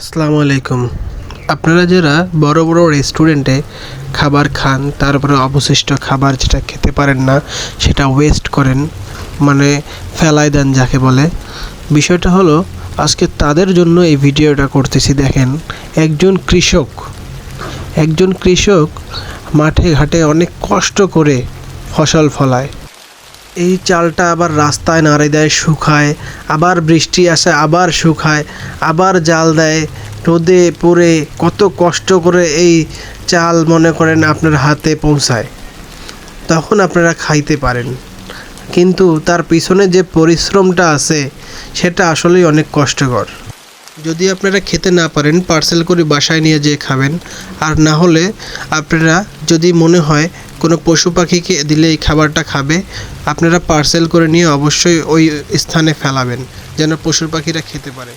আসসালামু আলাইকুম। আপনারা যারা বড় বড় রেস্টুরেন্টে খাবার খান, তারপরে অবশিষ্ট খাবার যেটা খেতে পারেন না, সেটা ওয়েস্ট করেন মানে ফেলায় দেন যাকে বলে। বিষয়টা হলো, আজকে তাদের জন্য এই ভিডিওটা করতেছি, দেখেন, একজন কৃষক। একজন কৃষক মাঠে ঘাটে অনেক কষ্ট করে ফসল ফলায়। এই চালটা আবার রাস্তায় নাড়ে দেয়, শুকায়। আবার বৃষ্টি আসে, আবার শুকায়। আবার জাল দেয়। রোদে পড়ে কত কষ্ট করে এই চাল মনে করেন আপনার হাতে পৌঁছায়। তখন আপনারা খাইতে পারেন। কিন্তু তার পিছনে যে পরিশ্রমটা আছে, সেটা আসলেই অনেক কষ্টকর। যদি আপনারা খেতে না পারেন, পার্সেল করে বাসায় নিয়ে যেয়ে খাবেন। আর না হলে আপনারা যদি মনে হয় কোনো পশু পাখিকে দিলে এই খাবারটা খাবে, আপনারা পার্সেল করে নিয়ে অবশ্যই ওই স্থানে ফেলাবেন, যেন পশু পাখিরা খেতে পারে।